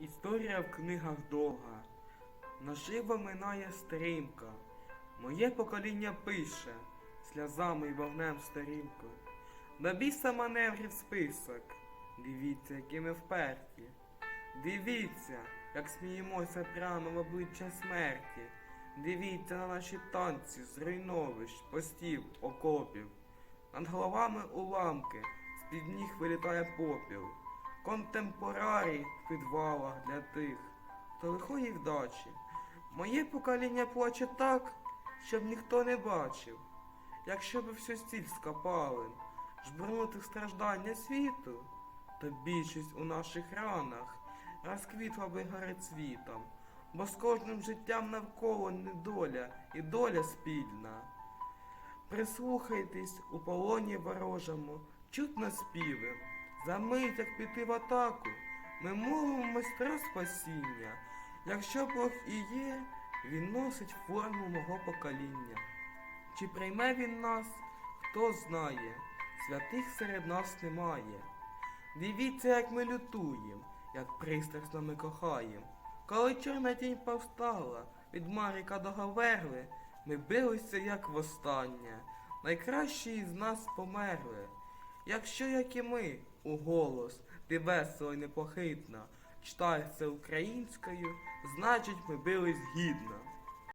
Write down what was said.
Історія в книгах довга, наживо минає стрімко. Моє покоління пише, сльозами й вогнем сторінку. До біса маневрів список. Дивіться, які ми вперті. Дивіться, як сміємося прямо в обличчя смерті. Дивіться на наші танці з руйновищ, постів, окопів. Над головами уламки, з-під ніг вилітає попіл. Контемпорарій в підвалах для тих, хто лихої вдачі. Моє покоління плаче так, щоб ніхто не бачив. Якщо б всю стіль скопали, жбурнути страждання світу, то більшість у наших ранах розквітла би цвітом, бо з кожним життям навколо недоля і доля спільна. Прислухайтесь у полоні ворожому, чутно співи. За мить, як піти в атаку, ми мовимо майстра спасіння. Якщо Бог і є, він носить форму мого покоління. Чи прийме він нас, хто знає, святих серед нас немає. Дивіться, як ми лютуєм, як пристрасно ми кохаєм. Коли чорна тінь повстала від Маріка до Гаверли, ми билися, як востаннє. Найкращі із нас померли. Якщо, як і ми, у голос, ти весело й непохитна, читаєш це українською, значить ми бились гідно.